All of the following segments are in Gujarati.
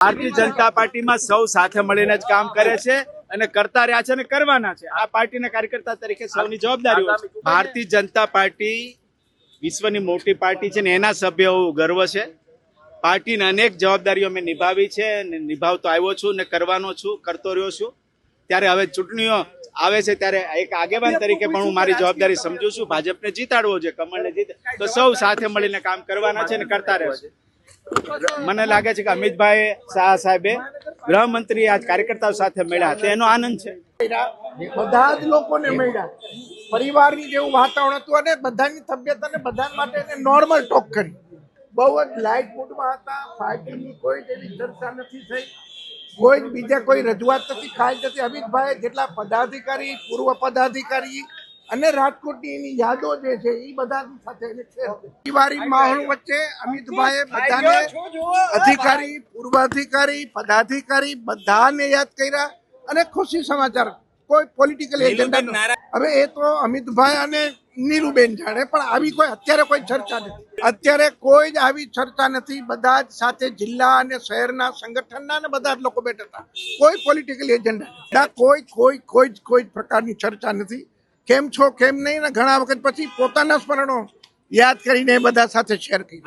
ભારતીય જનતા પાર્ટીમાં સૌ સાથે મળીને જ કામ કરે છે અને કરતા રહ્યા છે અને કરવાના છે. આ પાર્ટીના કાર્યકર્તા તરીકે સૌની જવાબદારી ભારતીય જનતા પાર્ટી વિશ્વની મોટી પાર્ટી છે ને એના સભ્યો ગર્વ છે. પાર્ટીની અનેક જવાબદારીઓ મેં નિભાવી છે અને નિભાવતો આવ્યો છું ને કરવાનો છું, કરતો રહ્યો છું. ત્યારે હવે ચૂંટણીઓ આવે છે ત્યારે એક આગેવાન તરીકે પણ હું મારી જવાબદારી સમજુ છું. ભાજપને જીતાડવો છે, કમળને જીત તો સૌ સાથે મળીને કામ કરવાના છે ને કરતા રહેશે. મને લાગે છે કે અમિતભાઈ શાહ સાહેબે ગૃહમંત્રી આજ કાર્યકર્તાઓ સાથે મળ્યા. તેનો આનંદ છે. બધા જ લોકોને મળ્યા. પરિવારની જેવું વાતાવરણ હતું અને બધાની તબિયત અને બધા માટે નોર્મલ ટોક કરી. બહુ જ લાઇટ મૂડમાં હતા. પાર્ટીની કોઈ એવી ચર્ચા નથી થઈ. કોઈ બીજા કોઈ રજૂઆત નથી. ખાસ નથી અમિતભાઈ જેટલા પદાધિકારી, પૂર્વ પદાધિકારી અને રાજકોટની એની યાદો જે છે એ બધા સાથે દિવાળી માહોલ વચ્ચે અમિતભાઈએ બધાને અધિકારી પૂર્વ અધિકારી પદાધિકારી બધાને યાદ કર્યા અને ખુશી સમાચાર. કોઈ પોલિટિકલ એજન્ડા હવે એ તો અમિતભાઈ અને નીરુબેન જાણે પણ આવી કોઈ અત્યારે કોઈ ચર્ચા નથી. અત્યારે કોઈ જ આવી ચર્ચા નથી. બધા જ સાથે જિલ્લા અને શહેરના સંગઠનના અને બધા જ લોકો બેઠા હતા. કોઈ પોલિટિકલ એજન્ડા કોઈ કોઈ કોઈ જ કોઈ જ પ્રકારની ચર્ચા નથી. કેમ છો, કેમ નહીં ઘણા વખત પછી પોતાના સ્મરણો યાદ કરીને બધા સાથે શેર કરી.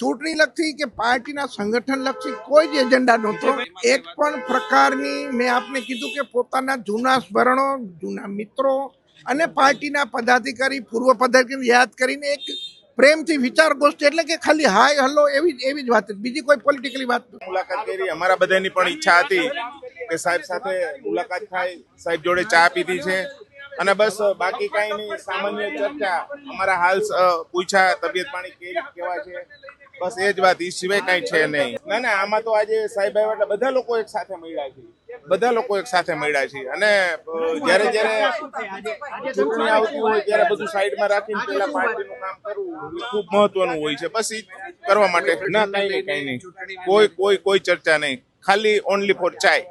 ચૂંટણી લક્ષી કે પાર્ટીના સંગઠન લક્ષી કોઈ જ એજન્ડા નહોતો. એક પણ પ્રકારની મેં આપને કીધું કે પોતાના જૂના સ્મરણો, જૂના મિત્રો અને પાર્ટીના પદાધિકારી, પૂર્વ પદાધિકારી યાદ કરીને એક પ્રેમથી વિચાર ગોષ્ઠી એટલે કે ખાલી હાય, હલો એવી એવી જ વાત. બીજી કોઈ પોલિટિકલી વાત મુલાકાત કરી. અમારા બધાની પણ ઈચ્છા હતી કે સાહેબ સાથે મુલાકાત થાય. સાહેબ જોડે ચા પીધી છે. અને બસ બાકી કાંઈ નહીં, સામાન્ય ચર્ચા. અમારા હાલ પૂછા તબિયત પાણી કેવી છે? બસ, એ જ વાત. એ સિવાય કાંઈ છે નહીં. ના ના, આમાં તો આજે સાહેબ એટલે બધા લોકો એક સાથે મળ્યા છે. બધા લોકો એક સાથે મળ્યા છે. અને જ્યારે જ્યારે ચૂંટણી આવતી હોય, ત્યારે બધું સાઈડમાં રાખીને પેલા પાર્ટીનું કામ કરવું ખૂબ મહત્વનું હોય છે. બસ એ કરવા માટે. ના, કાંઈ નહીં કાંઈ નહીં. કોઈ કોઈ કોઈ ચર્ચા નહીં. ખાલી ઓનલી ફોર ચાય